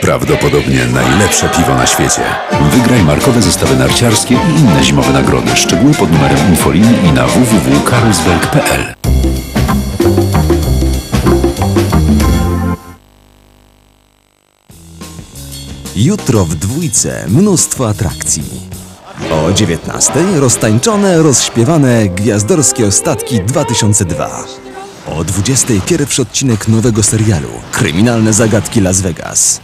Prawdopodobnie najlepsze piwo na świecie. Wygraj markowe zestawy narciarskie i inne zimowe nagrody. Szczegóły pod numerem infolinii i na www.carlsberg.pl Jutro w dwójce mnóstwo atrakcji. O 19 roztańczone, rozśpiewane Gwiazdorskie Ostatki 2002. O 20 pierwszy odcinek nowego serialu Kryminalne Zagadki Las Vegas.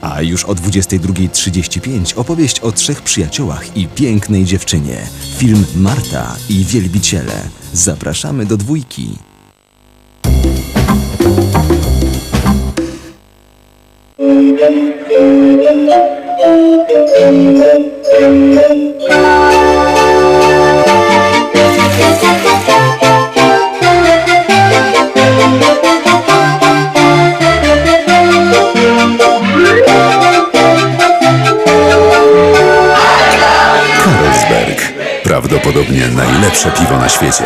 A już o 22.35 opowieść o trzech przyjaciołach i pięknej dziewczynie. Film Marta i Wielbiciele. Zapraszamy do dwójki. Thank you. Prawdopodobnie najlepsze piwo na świecie.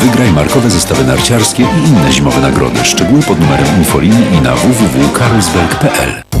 Wygraj markowe zestawy narciarskie i inne zimowe nagrody. Szczegóły pod numerem infolinii i na www.carlsberg.pl